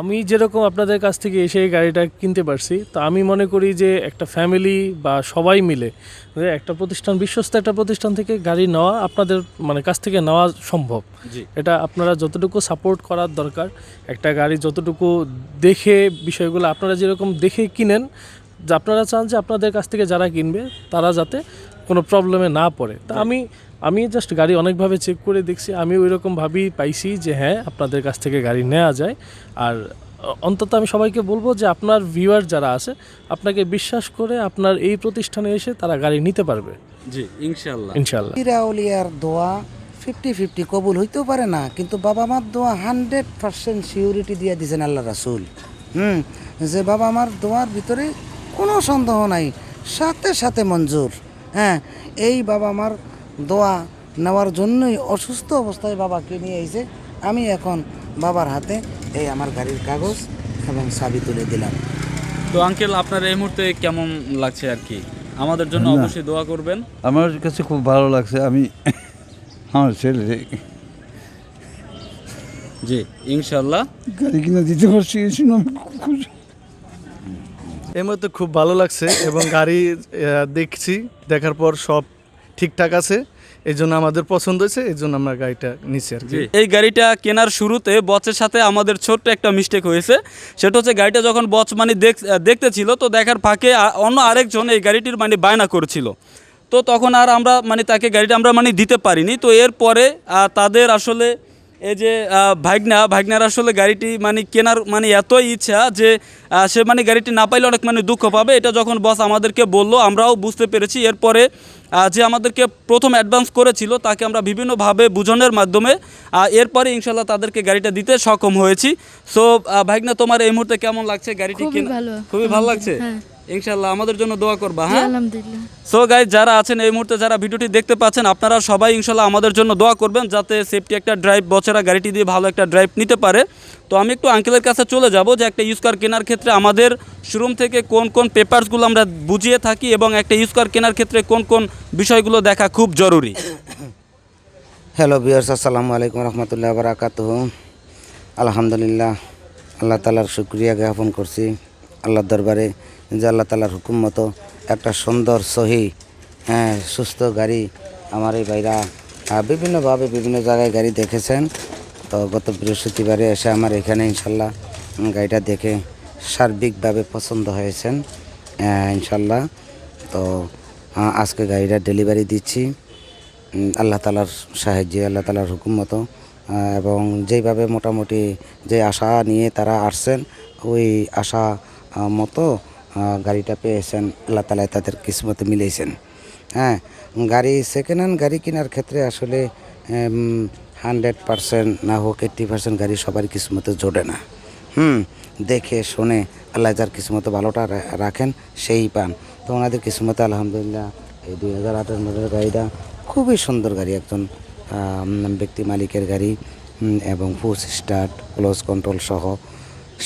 আমি যেরকম আপনাদের কাছ থেকে এসে এই গাড়িটা কিনতে পারছি তো আমি মনে করি যে একটা ফ্যামিলি বা সবাই মিলে যে একটা প্রতিষ্ঠান বিশ্বস্ত একটা প্রতিষ্ঠান থেকে গাড়ি নেওয়া আপনাদের মানে কাছ থেকে নেওয়া সম্ভব। এটা আপনারা যতটুকু সাপোর্ট করার দরকার একটা গাড়ি যতটুকু দেখে বিষয়গুলো আপনারা যেরকম দেখে কিনেন যে আপনারা চান যে আপনাদের কাছ থেকে যারা কিনবে তারা যাতে কোনো প্রবলেমে না পড়ে। তা আমি আমি জাস্ট গাড়ি অনেকভাবে চেক করে দেখছি আমি ওই রকমভাবেই পাইছি যে হ্যাঁ আপনাদের কাছ থেকে গাড়ি নেওয়া যায়। আর অন্তত আমি সবাইকে বলব যে আপনার ভিউয়ার যারা আছে আপনাকে বিশ্বাস করে আপনার এই প্রতিষ্ঠানে এসে তারা গাড়ি নিতে পারবে। জি ইনশাল্লাহ ইনশাল্লাহ পিরাউলিয়ার দোয়া ফিফটি ফিফটি কবুল হইতেও পারে না কিন্তু বাবা মার দোয়া হান্ড্রেড পার্সেন্ট সিউরিটি দিয়ে দিয়েছেন আল্লাহ রাসুল। হুম যে বাবা মার দোয়ার ভিতরে কোনো সন্দেহ নাই সাথে সাথে মঞ্জুর। হ্যাঁ এই বাবা মার দোয়া নেওয়ার জন্যই অসুস্থ অবস্থায় বাবাকে নিয়ে এসে আমি এখন বাবার হাতে এই আমার গাড়ির কাগজ এবং চাবি তুলে দিলাম। তো আঙ্কেল আপনার এই মুহূর্তে কেমন লাগছে আর কি? আমাদের জন্য অবশ্যই দোয়া করবেন। আমার কাছে খুব ভালো লাগছে আমি আমার ছেলে। জি ইনশাল্লাহ গাড়ি কিনে দিতে পারছি এই জন্য আমি খুব খুশি। এই মুহূর্তে খুব ভালো লাগছে এবং গাড়ি দেখছি দেখার পর সব ঠিকঠাক আছে এই জন্য আমাদের পছন্দ হয়েছে এই জন্য আমরা গাড়িটা নিচ্ছি আর কি। এই গাড়িটা কেনার শুরুতে বচের সাথে আমাদের ছোট্ট একটা মিস্টেক হয়েছে। সেটা হচ্ছে গাড়িটা যখন বচ মানে দেখ- দেখতে ছিল তো দেখার ফাঁকে অন্য আরেকজন এই গাড়িটির মানে বায়না করেছিল। তো তখন আর আমরা মানে তাকে গাড়িটা আমরা মানে দিতে পারিনি। তো এরপরে তাদের আসলে এই যে ভাগনা ভাগনার আসলে গাড়িটি মানে কেনার মানে এতই ইচ্ছা যে সে মানে গাড়িটি না পাইলে অনেক মানে দুঃখ পাবে। এটা যখন বস আমাদেরকে বলল আমরাও বুঝতে পেরেছি। এরপরে যে আমাদেরকে প্রথম অ্যাডভান্স করেছিল তাকে আমরা বিভিন্নভাবে বুঝনের মাধ্যমে এরপরে ইনশাল্লাহ তাদেরকে গাড়িটা দিতে সক্ষম হয়েছি। সো ভাগনা তোমার এই মুহূর্তে কেমন লাগছে গাড়িটি খুবই কেনা- ভালো। খুবই ভালো লাগছে? হ্যাঁ। ইনশাল্লাহ আমাদের জন্য দোয়া করবা হ্যাঁ? আলহামদুলিল্লাহ। সো গাইজ যারা আছেন এই মুহূর্তে যারা ভিডিওটি দেখতে পাচ্ছেন আপনারা সবাই ইনশাল্লাহ আমাদের জন্য দোয়া করবেন যাতে সেফটি একটা ড্রাইভ বছরা গাড়িটি দিয়ে ভালো একটা ড্রাইভ নিতে পারে। তো আমি একটু আঙ্কেলের কাছে চলে যাব যে একটা ইউজ কার কেনার ক্ষেত্রে আমাদের শোরুম থেকে কোন কোন পেপারসগুলো আমরা বুঝিয়ে থাকি এবং একটা ইউজ কার কেনার ক্ষেত্রে কোন কোন বিষয়গুলো দেখা খুব জরুরি। হ্যালো বিয়ার্স আসসালামু আলাইকুম রহমতুল্লাহ বারাকাত আলহামদুলিল্লাহ আল্লাহ তালার শুক্রিয়া জ্ঞাপন করছি। আল্লাহর দরবারে যে আল্লাহ তালার হুকুম মতো একটা সুন্দর, সহি হ্যাঁ সুস্থ গাড়ি আমার এই ভাইরা বিভিন্নভাবে বিভিন্ন জায়গায় গাড়ি দেখেছেন। তো গত বৃহস্পতিবারে এসে আমার এখানে ইনশাল্লাহ গাড়িটা দেখে সার্বিকভাবে পছন্দ হয়েছেন ইনশাল্লাহ। তো আজকে গাড়িটা ডেলিভারি দিচ্ছি আল্লাহ তালার সাহায্যে, আল্লাহ তালার হুকুম মতো এবং যেইভাবে মোটামুটি যে আশা নিয়ে তারা আসছেন, ওই আশা মতো গাড়িটা পেয়েছেন, আল্লাহ তালায় তাদের কিসমতে মিলেছেন হ্যাঁ গাড়ি সেকেন্ড হ্যান্ড গাড়ি কেনার ক্ষেত্রে আসলে হান্ড্রেড পারসেন্ট না হোক এইট্টি পার্সেন্ট গাড়ি সবার কিসমতে জোটে না। হুম, দেখে শুনে আল্লাহ যার কিসমতে ভালোটা রাখেন, সেই পান। তো ওনাদের কিসমতে আলহামদুলিল্লাহ এই দুই হাজার আঠারো মডেলের গাড়িটা খুবই সুন্দর গাড়ি একজন ব্যক্তি মালিকের গাড়ি এবং ফুস স্টার্ট ক্লোজ কন্ট্রোল সহ।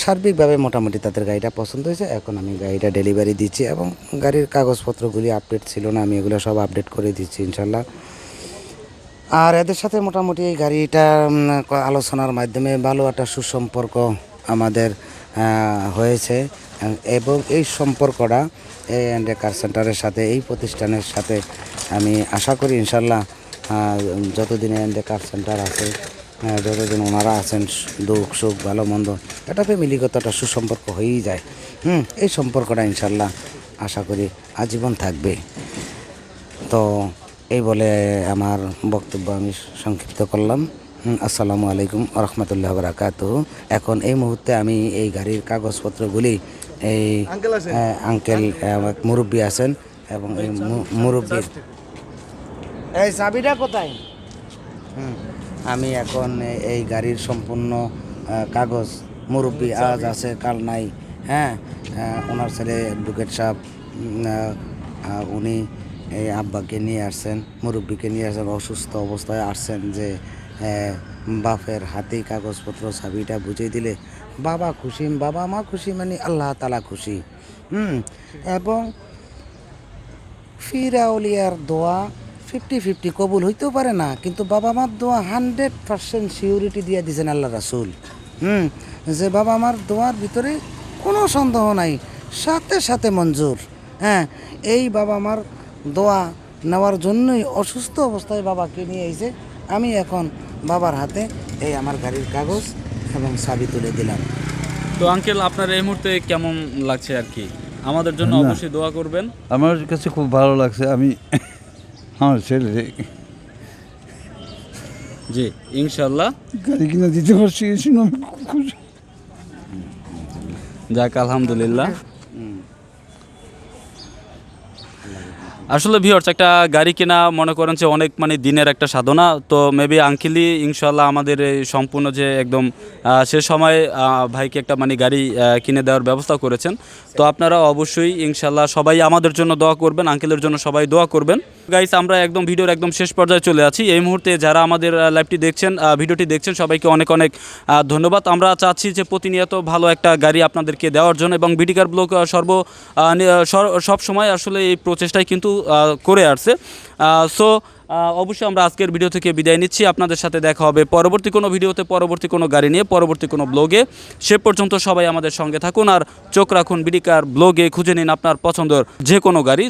সার্বিকভাবে মোটামুটি তাদের গাড়িটা পছন্দ হয়েছে। এখন আমি গাড়িটা ডেলিভারি দিচ্ছি এবং গাড়ির কাগজপত্রগুলি আপডেট ছিল না, আমি এগুলো সব আপডেট করে দিচ্ছি ইনশাল্লাহ আর এদের সাথে মোটামুটি এই গাড়িটা আলোচনার মাধ্যমে ভালো একটা সুসম্পর্ক আমাদের হয়েছে। এবং এই সম্পর্কটা এই অ্যান্ডে কার সেন্টারের সাথে, এই প্রতিষ্ঠানের সাথে আমি আশা করি ইনশাল্লাহ যতদিন অ্যান্ডে কার সেন্টার আছে আহ, যতদিন ওনারা আছেন দুঃখ সুখ ভালো মন্দ এটা ফ্যামিলিগত একটা সুসম্পর্ক হয়েই যায়। হুম এই সম্পর্কটা ইনশাল্লাহ আশা করি আজীবন থাকবে। তো এই বলে আমার বক্তব্য আমি সংক্ষিপ্ত করলাম। আসসালামু আলাইকুম রহমতুল্লাহ বারাকাত এখন এই মুহূর্তে আমি এই গাড়ির কাগজপত্রগুলি এই আঙ্কেল মুরব্বী আছেন এবং এই মুরব্বীর এই চাবিটা কোথায়? হুম, আমি এখন এই গাড়ির সম্পূর্ণ কাগজ মুরব্বী আজ আছে কাল নাই। হ্যাঁ ওনার ছেলে অ্যাডভোকেট সাহেব উনি এই আব্বাকে নিয়ে আসছেন মুরব্বীকে নিয়ে আসছেন অসুস্থ অবস্থায় আসছেন যে বাপের হাতেই কাগজপত্র চাবিটা বুঝিয়ে দিলে বাবা খুশি বাবা মা খুশি মানে আল্লাহ তালা খুশি। হুম এবং ফিরাউলিয়ার দোয়া ফিফটি ফিফটি কবুল হইতেও পারে না কিন্তু বাবা মার দোয়া হান্ড্রেড পার্সেন্ট সিউরিটি দিয়ে দিয়েছেন আল্লাহ রাসুল। হুম যে বাবা মার দোয়ার ভিতরে কোনো সন্দেহ নাই সাথে সাথে মঞ্জুর। হ্যাঁ এই বাবা মার দোয়া নেওয়ার জন্যই অসুস্থ অবস্থায় বাবাকে নিয়ে এসে আমি এখন বাবার হাতে এই আমার গাড়ির কাগজ এবং চাবি তুলে দিলাম। তো আঙ্কেল আপনার এই মুহূর্তে কেমন লাগছে আর কি? আমাদের জন্য অবশ্যই দোয়া করবেন। আমার কাছে খুব ভালো লাগছে। আমি আমার ছেলে জি ইনশাল্লাহ গাড়ি কিনে দিতে পারছি খুশি। যাক আলহামদুলিল্লাহ। আসলে ভিওর্স একটা গাড়ি কেনা মনে করেন যে অনেক মানে দিনের একটা সাধনা। তো মেবি আঙ্কিলি ইনশাল্লাহ আমাদের এই সম্পূর্ণ যে একদম সে সময় ভাইকে একটা মানে গাড়ি কিনে দেওয়ার ব্যবস্থা করেছেন। তো আপনারা অবশ্যই ইনশাল্লাহ সবাই আমাদের জন্য দোয়া করবেন আঙ্কেলের জন্য সবাই দোয়া করবেন। গাইস আমরা একদম ভিডিওর একদম শেষ পর্যায়ে চলে আছি। এই মুহূর্তে যারা আমাদের লাইভটি দেখছেন ভিডিওটি দেখছেন, সবাইকে অনেক অনেক ধন্যবাদ। আমরা চাচ্ছি যে প্রতিনিয়ত ভালো একটা গাড়ি আপনাদেরকে দেওয়ার জন্য এবং বিডিকার ব্লক সর্ব সব সময় আসলে এই প্রচেষ্টায় কিন্তু করে আসছে। সো অবশ্যই আমরা আজকের ভিডিও থেকে বিদায় নিচ্ছি। আপনাদের সাথে দেখা হবে পরবর্তী কোনো ভিডিওতে, পরবর্তী কোনো গাড়ি নিয়ে, পরবর্তী কোনো ব্লগে সে পর্যন্ত সবাই আমাদের সঙ্গে থাকুন আর চোখ রাখুন বিডিকার ব্লগে খুঁজে নিন আপনার পছন্দের যে কোনো গাড়ি।